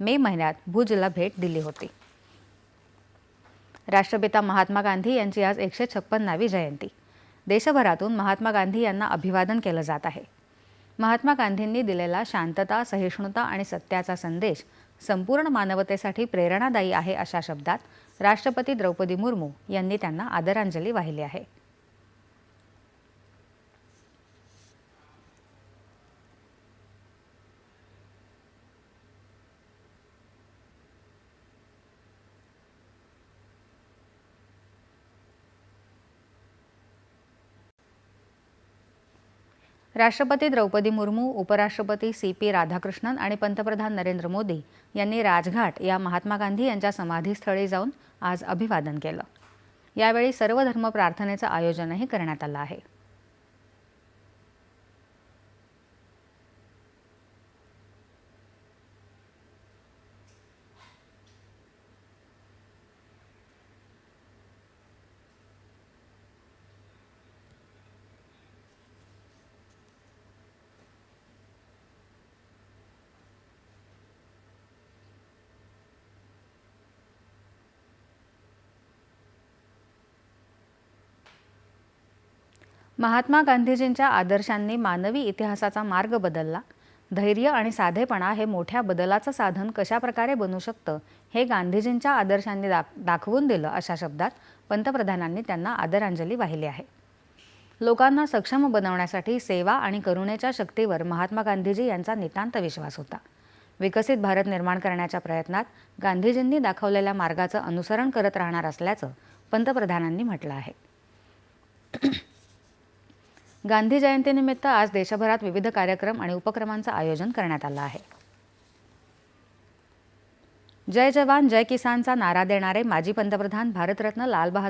मे महिन्यात भुजला भेट दिली होती. राष्ट्रपिता महात्मा गांधी यांची आज एकशे छप्पन्नावी जयंती. देशभरातून महात्मा गांधी यांना अभिवादन केलं जात आहे. महात्मा गांधींनी दिलेला शांतता सहिष्णुता आणि सत्याचा संदेश संपूर्ण मानवतेसाठी प्रेरणादायी आहे अशा शब्दात राष्ट्रपती द्रौपदी मुर्मू यांनी त्यांना आदरांजली वाहिली आहे. राष्ट्रपती द्रौपदी मुर्मू उपराष्ट्रपती सी पी राधाकृष्णन आणि पंतप्रधान नरेंद्र मोदी यांनी राजघाट या महात्मा गांधी यांच्या समाधीस्थळी जाऊन आज अभिवादन केलं. यावेळी सर्वधर्म प्रार्थनेचं आयोजनही करण्यात आलं आहे. महात्मा गांधीजींच्या आदर्शांनी मानवी इतिहासाचा मार्ग बदलला. धैर्य आणि साधेपणा हे मोठ्या बदलाचं साधन कशाप्रकारे बनू शकतं हे गांधीजींच्या आदर्शांनी दाख दाखवून दिलं अशा शब्दात पंतप्रधानांनी त्यांना आदरांजली वाहिली आहे. लोकांना सक्षम बनवण्यासाठी सेवा आणि करुणेच्या शक्तीवर महात्मा गांधीजी यांचा नितांत विश्वास होता. विकसित भारत निर्माण करण्याच्या प्रयत्नात गांधीजींनी दाखवलेल्या मार्गाचं अनुसरण करत राहणार असल्याचं पंतप्रधानांनी म्हटलं आहे. गांधी जयंतीनिमित्त आज देशभरात विविध कार्यक्रम आणि उपक्रमांचं आयोजन करण्यात आलं आहे. जय जवान जय किसानचा नारा देणारे माजी पंतप्रधान भारतरत्न लाल बहादूर